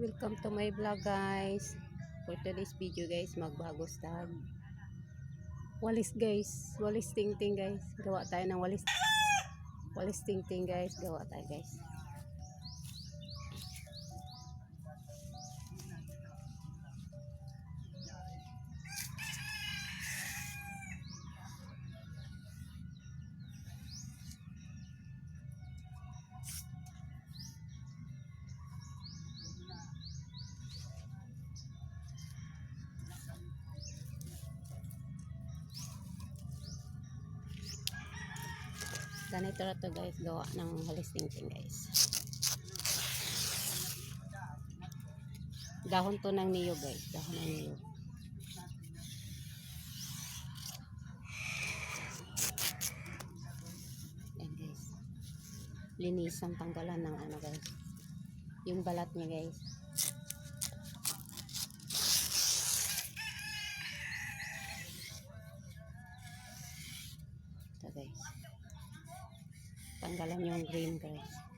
Welcome to my vlog guys. For today's video guys, magbago stag. Walis guys. Walis ting-ting guys. Gawa tayo ng walis. Walis ting-ting guys. Gawa tayo guys. Ganito na to guys. Gawa ng walis ting-ting guys. Dahon to ng niyo guys. Dahon ng niyo. Ayan guys. Linisan tanggalan ng ano guys. Yung balat niya guys. Ito guys. Tanggalan yung green guys.